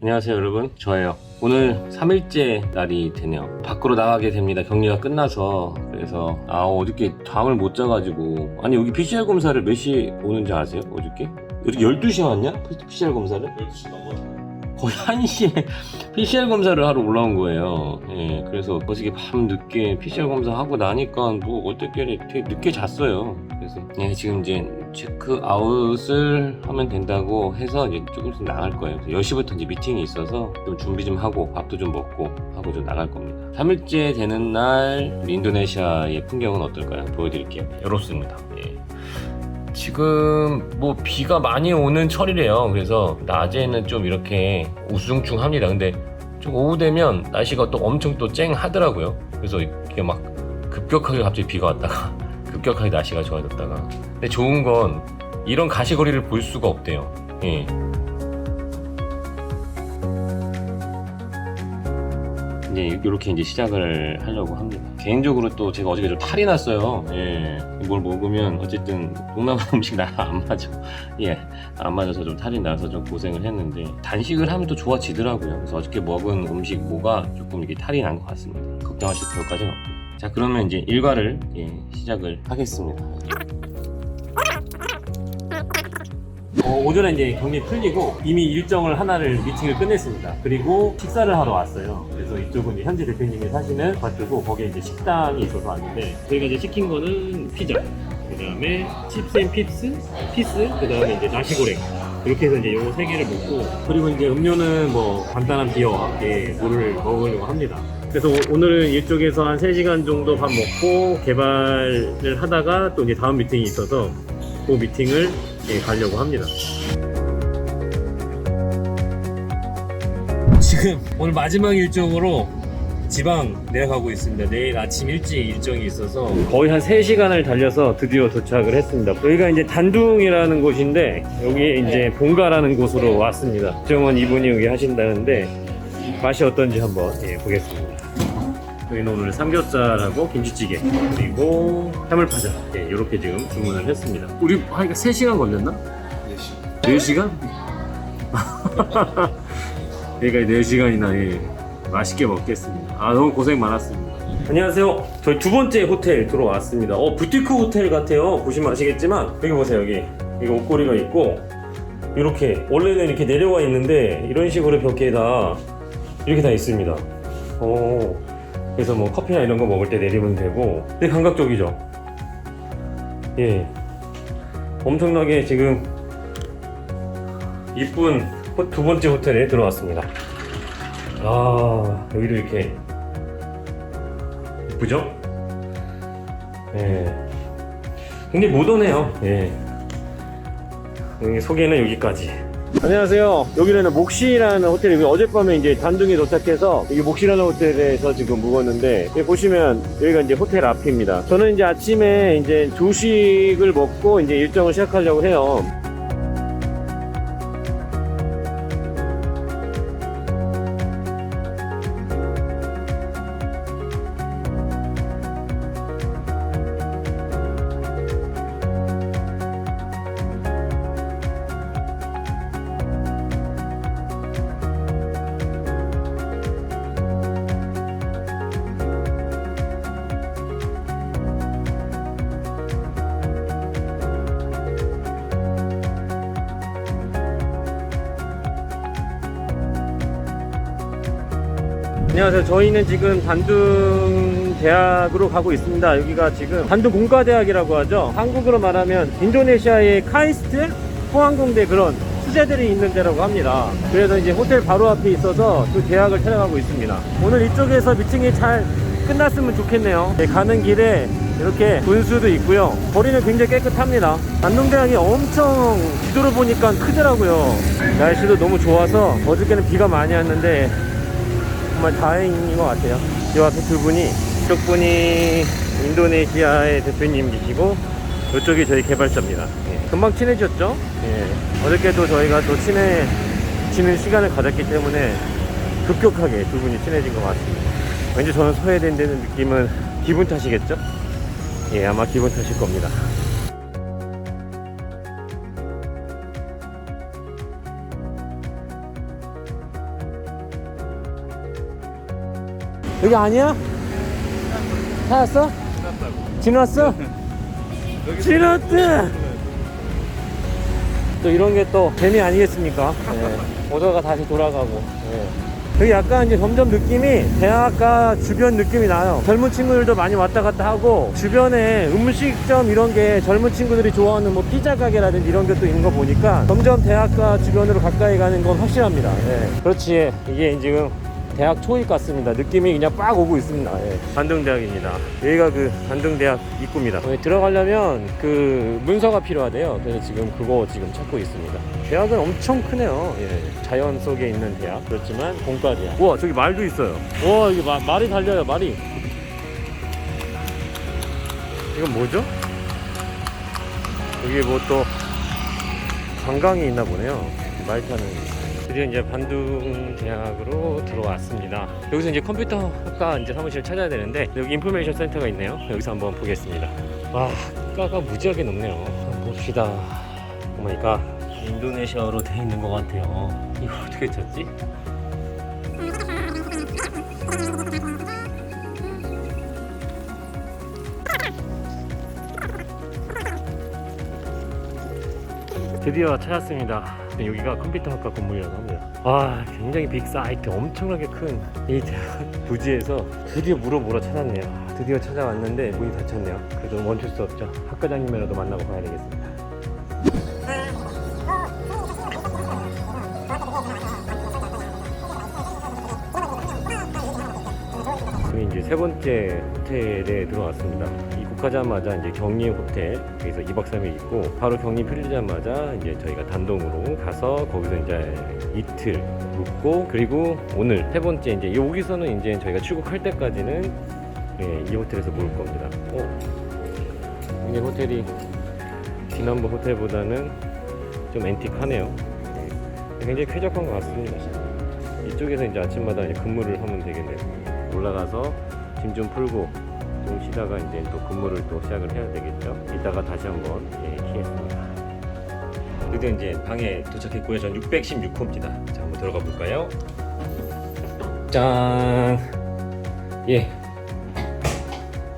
안녕하세요 여러분. 저예요. 오늘 3일째 날이 되네요. 밖으로 나가게 됩니다. 격리가 끝나서. 그래서 아 어저께 잠을 못 자가지고. 아니 여기 PCR 검사를 몇 시에 오는지 아세요? 어저께? 어저께 12시에 왔냐? PCR 검사를? 12시 넘어 거의 1시에 PCR 검사를 하러 올라온 거예요 예 그래서 어저께 밤 늦게 PCR 검사 하고 나니까 뭐 어떻게 되게 늦게 잤어요 그래서 예, 지금 이제 체크아웃을 하면 된다고 해서 이제 조금씩 나갈 거예요. 그래서 10시부터 이제 미팅이 있어서 좀 준비 좀 하고 밥도 좀 먹고 하고 좀 나갈 겁니다. 3일째 되는 날 인도네시아의 풍경은 어떨까요? 보여드릴게요. 이렇습니다. 예. 지금 뭐 비가 많이 오는 철이래요. 그래서 낮에는 좀 이렇게 우중충합니다. 근데 좀 오후 되면 날씨가 또 엄청 또 쨍하더라고요. 그래서 이렇게 막 급격하게 갑자기 비가 왔다가 급격하게 날씨가 좋아졌다가 근데 좋은 건 이런 가시거리를 볼 수가 없대요. 예. 이제 이렇게 이제 시작을 하려고 합니다. 개인적으로 또 제가 어저께 좀 탈이 났어요. 예. 뭘 먹으면 어쨌든 동남아 음식 나랑 안 맞아. 예. 안 맞아서 좀 탈이 나서 좀 고생을 했는데 단식을 하면 또 좋아지더라고요. 그래서 어저께 먹은 음식 뭐가 조금 이게 탈이 난 것 같습니다. 걱정하실 필요까지는 없고요. 자 그러면 이제 일과를 예, 시작을 하겠습니다. 어, 오전에 이제 격리 풀리고 이미 일정을 하나를 미팅을 끝냈습니다. 그리고 식사를 하러 왔어요. 그래서 이쪽은 이제 현재 대표님이 사시는 밭이고 거기에 이제 식당이 있어서 왔는데 저희가 이제 시킨 거는 피자, 그 다음에 칩스앤 핍스, 피스, 그 다음에 이제 나시고랭. 이렇게 해서 이제 요거 세 개를 먹고 그리고 이제 음료는 뭐 간단한 비어와 함께 물을 먹으려고 합니다. 그래서 오- 오늘은 이쪽에서 한 3시간 정도 밥 먹고 개발을 하다가 또 이제 다음 미팅이 있어서 그 미팅을 예, 가려고 합니다. 지금 오늘 마지막 일정으로 지방 내려가고 있습니다. 내일 아침 일찍 일정이 있어서 거의 한 3시간을 달려서 드디어 도착을 했습니다. 여기가 이제 단둥이라는 곳인데 여기에 이제 본가라는 곳으로 왔습니다. 정원 이분이 여기 하신다는데 맛이 어떤지 한번 예, 보겠습니다. 저희는 오늘 삼겹살하고 김치찌개 그리고 해물파전 예, 이렇게 지금 주문을 했습니다. 우리 하니까 3시간 걸렸나? 4시간? 그러니까 4시간이나 예, 맛있게 먹겠습니다. 아 너무 고생 많았습니다. 안녕하세요. 저희 두 번째 호텔 들어왔습니다. 어 부티크 호텔 같아요. 보시면 아시겠지만 여기 보세요 여기 여기 옷걸이가 있고 이렇게 원래는 이렇게 내려와 있는데 이런 식으로 벽에다 이렇게 다 있습니다. 오, 그래서 뭐 커피나 이런 거 먹을 때 내리면 되고 되게 감각적이죠. 예, 엄청나게 지금 이쁜 호- 두 번째 호텔에 들어왔습니다. 아 여기도 이렇게 이쁘죠? 예, 굉장히 모던해요. 예. 소개는 여기까지. 안녕하세요. 여기는 목시라는 호텔이고 어젯밤에 이제 단둥에 도착해서 여기 목시라는 호텔에서 지금 묵었는데 여기 보시면 여기가 이제 호텔 앞입니다. 저는 이제 아침에 이제 조식을 먹고 이제 일정을 시작하려고 해요. 안녕하세요. 저희는 지금 단둥 대학으로 가고 있습니다. 여기가 지금 단둥 공과대학이라고 하죠. 한국으로 말하면 인도네시아의 카이스트 포항공대 그런 수재들이 있는 데라고 합니다. 그래서 이제 호텔 바로 앞에 있어서 그 대학을 찾아가고 있습니다. 오늘 이쪽에서 미팅이 잘 끝났으면 좋겠네요. 네, 가는 길에 이렇게 분수도 있고요. 거리는 굉장히 깨끗합니다. 단둥대학이 엄청 지도로 보니까 크더라고요. 날씨도 너무 좋아서 어저께는 비가 많이 왔는데 정말 다행인 것 같아요. 이 앞에 두 분이, 이쪽 분이 인도네시아의 대표님이시고, 이쪽이 저희 개발자입니다. 예, 금방 친해졌죠? 예, 어저께도 저희가 또 친해지는 시간을 가졌기 때문에 급격하게 두 분이 친해진 것 같습니다. 왠지 저는 소외된다는 느낌은 기분 탓이겠죠? 예, 아마 기분 탓일 겁니다. 여기 아니야? 찾았어? 지났어? 지났대! 또 이런 게 또 재미 아니겠습니까? 예. 오더가 다시 돌아가고. 예. 여기 약간 이제 점점 느낌이 대학가 주변 느낌이 나요. 젊은 친구들도 많이 왔다 갔다 하고 주변에 음식점 이런 게 젊은 친구들이 좋아하는 뭐 피자 가게라든지 이런 것도 있는 거 보니까 점점 대학가 주변으로 가까이 가는 건 확실합니다. 예. 그렇지. 이게 지금 대학 초입 같습니다. 느낌이 그냥 빡 오고 있습니다. 예. 반등대학입니다. 여기가 그 반등대학 입구입니다. 여기 들어가려면 그 문서가 필요하대요. 그래서 지금 그거 지금 찾고 있습니다. 대학은 엄청 크네요. 예. 자연 속에 있는 대학. 그렇지만 공과 대학. 우와 저기 말도 있어요. 우와 여기 마- 말이 달려요. 말이. 이건 뭐죠? 여기 뭐 또 관광이 있나 보네요. 말 타는. 드디어 이제 반둥 대학으로 들어왔습니다. 여기서 이제 컴퓨터 학과 이제 사무실 찾아야 되는데 여기 인포메이션 센터가 있네요. 여기서 한번 보겠습니다. 와, 학과가 무지하게 높네요. 한번 봅시다. 오마이갓. 인도네시아어로 돼 있는 것 같아요. 이거 어떻게 찾지? 드디어 찾았습니다. 여기가 컴퓨터 학과 건물이라고 합니다. 아, 굉장히 빅 사이트, 엄청나게 큰 이 부지에서 드디어 물어보러 찾았네요. 드디어 찾아왔는데 문이 닫혔네요. 그래도 멈출 수 없죠. 학과장님이라도 만나고 가야 되겠습니다. 이제 세 번째 호텔에 들어왔습니다. 입국하자마자 이제 경림 호텔 여기서 2박 3일 있고 바로 경림 풀리자마자 이제 저희가 단동으로 가서 거기서 이제 이틀 묵고 그리고 오늘 세 번째 이제 여기서는 이제 저희가 출국할 때까지는 예, 이 호텔에서 묵을 겁니다. 어, 이게 호텔이 지난번 호텔보다는 좀 앤틱하네요. 예, 굉장히 쾌적한 것 같습니다. 이쪽에서 이제 아침마다 이제 근무를 하면 되겠네요. 올라가서 짐 좀 풀고 좀 쉬다가 이제 또 근무를 또 시작을 해야 되겠죠. 이따가 다시 한번 예, 키겠습니다. 드디어 이제 방에 도착했고요. 전 616호입니다. 자, 한번 들어가 볼까요? 짠! 예.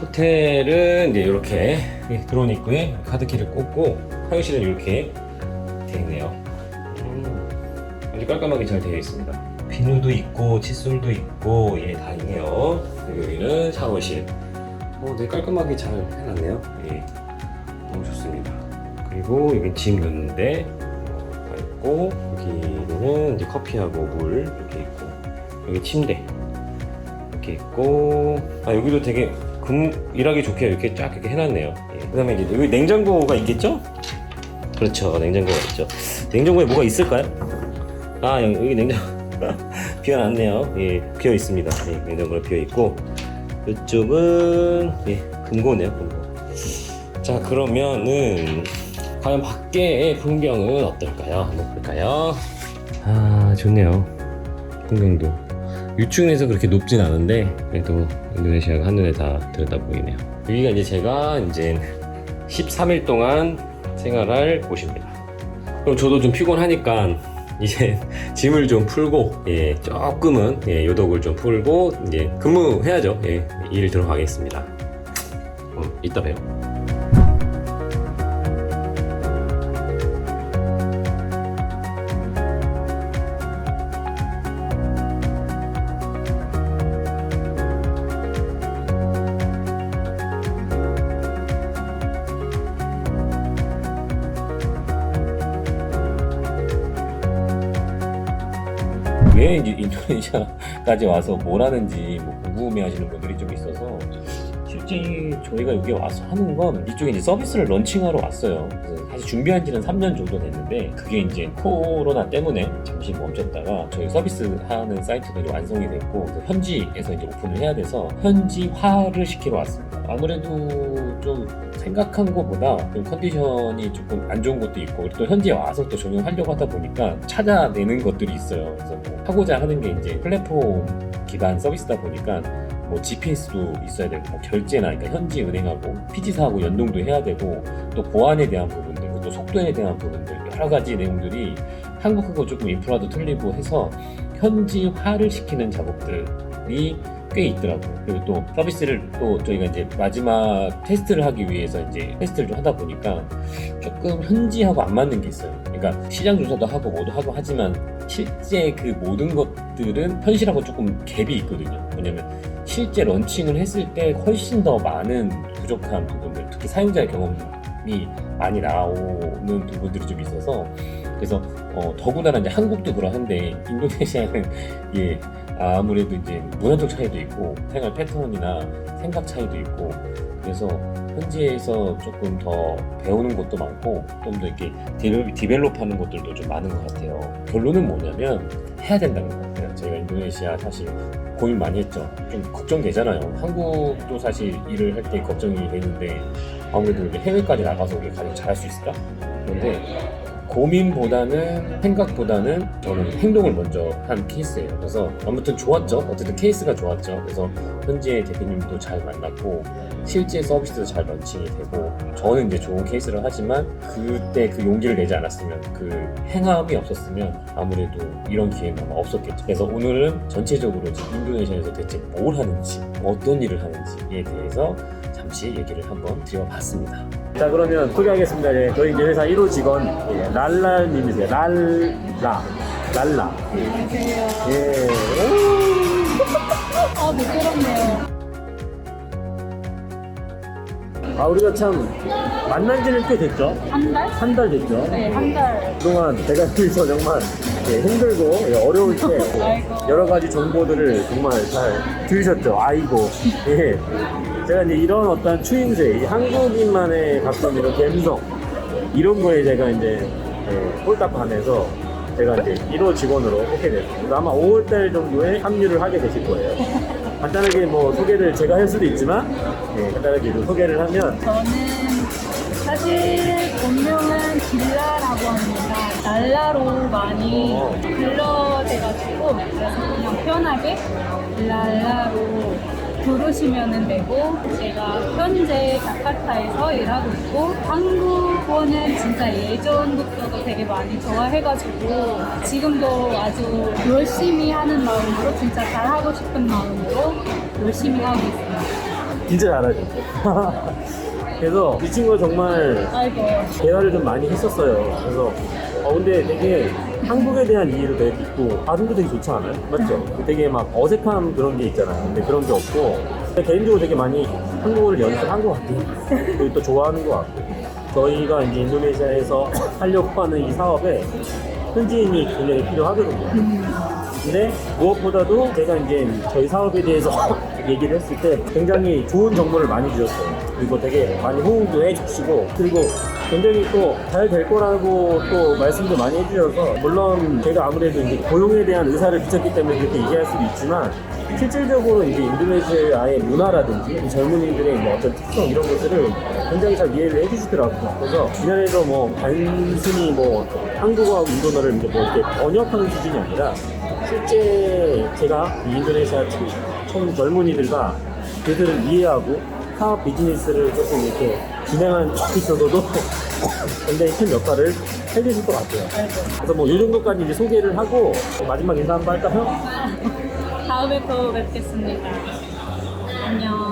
호텔은 이제 이렇게 예, 들어온 입구에 카드키를 꽂고 화장실은 이렇게 되어 있네요. 음, 아주 깔끔하게 잘 되어 있습니다. 비누도 있고 칫솔도 있고 예 다 있네요. 여기는 샤워실. 어, 되게 깔끔하게 잘 해놨네요. 예, 너무 좋습니다. 그리고 여기 짐 넣는데 어, 다 있고 여기는 이제 커피하고 물 이렇게 있고 여기 침대 이렇게 있고 아 여기도 되게 근 일하기 좋게 이렇게 쫙 이렇게 해놨네요. 예. 그다음에 이제 여기 냉장고가 있겠죠? 그렇죠, 냉장고가 있죠. 냉장고에 뭐가 있을까요? 아 여기, 여기 냉장고. 비어놨네요. 예, 비어 있습니다. 예, 냉장고가 비어 있고 이쪽은 예, 금고네요, 금고. 자, 그러면은 과연 밖의 풍경은 어떨까요? 한번 볼까요? 아, 좋네요. 풍경도 유충에서 그렇게 높진 않은데 그래도 인도네시아가 한눈에 다 들여다 보이네요. 여기가 이제 제가 이제 13일 동안 생활할 곳입니다. 그럼 저도 좀 피곤하니까 이제 짐을 좀 풀고 예 조금은 예 요독을 좀 풀고 이제 근무해야죠. 예 일 들어가겠습니다. 어, 이따 봬요 왜 이제 인도네시아까지 와서 뭘 하는지 뭐 궁금해 하시는 분들이 좀 있어서 실제 저희가 여기 와서 하는 건 이쪽에 이제 서비스를 런칭하러 왔어요. 사실 준비한 지는 3년 정도 됐는데 그게 이제 코로나 때문에 잠시 멈췄다가 저희 서비스 하는 사이트도 이제 완성이 됐고 그래서 현지에서 이제 오픈을 해야 돼서 현지화를 시키러 왔습니다. 아무래도 좀 생각한 것보다 좀 컨디션이 조금 안 좋은 것도 있고 또 현지에 와서 또 적용하려고 하다 보니까 찾아내는 것들이 있어요. 그래서 뭐 하고자 하는 게 이제 플랫폼 기반 서비스다 보니까 뭐 GPS도 있어야 되고 뭐 결제나 그러니까 현지 은행하고 피지사하고 연동도 해야 되고 또 보안에 대한 부분들 또 속도에 대한 부분들 여러 가지 내용들이 한국하고 조금 인프라도 틀리고 해서 현지화를 시키는 작업들이 꽤 있더라고요. 그리고 또 서비스를 또 저희가 이제 마지막 테스트를 하기 위해서 이제 테스트를 좀 하다 보니까 조금 현지하고 안 맞는 게 있어요. 그러니까 시장 조사도 하고 뭐도 하고 하지만 실제 그 모든 것들은 현실하고 조금 갭이 있거든요. 왜냐면 실제 런칭을 했을 때 훨씬 더 많은 부족한 부분들, 특히 사용자의 경험이 많이 나오는 부분들이 좀 있어서 그래서 어, 더군다나 이제 한국도 그러한데 인도네시아는 예 아무래도 이제 문화적 차이도 있고 생활 패턴이나 생각 차이도 있고 그래서 현지에서 조금 더 배우는 것도 많고 좀 더 이렇게 디벨, 디벨롭하는 것들도 좀 많은 것 같아요. 결론은 뭐냐면 해야 된다는 것 같아요. 저희가 인도네시아 사실 고민 많이 했죠. 좀 걱정되잖아요. 한국도 사실 일을 할 때 걱정이 되는데 아무래도 해외까지 나가서 우리가 가장 잘할 수 있을까? 그런데 고민보다는 생각보다는 저는 행동을 먼저 한 케이스예요. 그래서 아무튼 좋았죠. 어쨌든 케이스가 좋았죠. 그래서 현지의 대표님도 잘 만났고 실제 서비스도 잘 런칭이 되고 저는 이제 좋은 케이스를 하지만 그때 그 용기를 내지 않았으면 그 행함이 없었으면 아무래도 이런 기회는 아마 없었겠죠. 그래서 오늘은 전체적으로 인도네시아에서 대체 뭘 하는지 어떤 일을 하는지에 대해서 잠시 얘기를 한번 드려봤습니다. 자 그러면 소개하겠습니다. 예, 저희 이제 회사 1호 직원 예, 랄라님이세요. 랄라 랄라. 안녕하세요. 예. 아, 부끄럽네요. 아 우리가 참 만난 지는 꽤 됐죠. 한 달? 한 달 됐죠. 네, 한 달. 그동안 제가 여기서 정말 예, 힘들고 예, 어려울 때 아이고. 여러 가지 정보들을 정말 잘 들으셨죠. 아이고. 예. 제가 이제 이런 어떤 추임새, 이 한국인만의 가끔 이런 감성 이런 거에 제가 이제 예, 홀딱 반해서 제가 이제 1호 직원으로 뽑게. 그래서 아마 5월달 정도에 합류를 하게 되실 거예요. 간단하게 뭐 소개를 제가 할 수도 있지만 예, 간단하게 좀 소개를 하면 저는 사실 본명은 길라라고 합니다. 날라로 많이 어. 불러대가지고 그래서 그냥 편하게 랄라로 부르시면 되고 제가 현재 자카타에서 일하고 있고 한국어는 진짜 예전부터도 되게 많이 좋아해가지고 지금도 아주 열심히 하는 마음으로 진짜 잘하고 싶은 마음으로 열심히 하고 있습니다. 진짜 잘하죠. 그래서 이 친구가 정말 아이고 대화를 좀 많이 했었어요. 그래서 어 근데 되게 한국에 대한 이해도 되게 깊고 발음도 되게 좋지 않아요? 맞죠? 되게 막 어색함 그런 게 있잖아요. 근데 그런 게 없고 근데 개인적으로 되게 많이 한국어를 연습한 것 같고 그리고 또 좋아하는 것 같고 저희가 이제 인도네시아에서 하려고 하는 이 사업에 현지인이 굉장히 필요하거든요. 근데 무엇보다도 제가 이제 저희 사업에 대해서 얘기를 했을 때 굉장히 좋은 정보를 많이 주셨어요. 그리고 되게 많이 호응도 해주시고 그리고 굉장히 또 잘 될 거라고 또 말씀도 많이 해주셔서 물론 제가 아무래도 이제 고용에 대한 의사를 비쳤기 때문에 그렇게 얘기할 수도 있지만 실질적으로 이제 인도네시아의 문화라든지 이 젊은이들의 뭐 어떤 특성 이런 것들을 굉장히 잘 이해를 해주시더라고요. 그래서 이날에서 뭐 단순히 뭐 한국어하고 인도어를 이제 뭐 이렇게 번역하는 수준이 아니라 실제 제가 이 인도네시아 청, 청 젊은이들과 그들을 이해하고 사업 비즈니스를 조금 이렇게 진행한 데 있어서도 굉장히 큰 역할을 해주실 것 같아요. 그래서 뭐 이 정도까지 이제 소개를 하고 마지막 인사 한번 할까요? 다음에 또 뵙겠습니다. 안녕.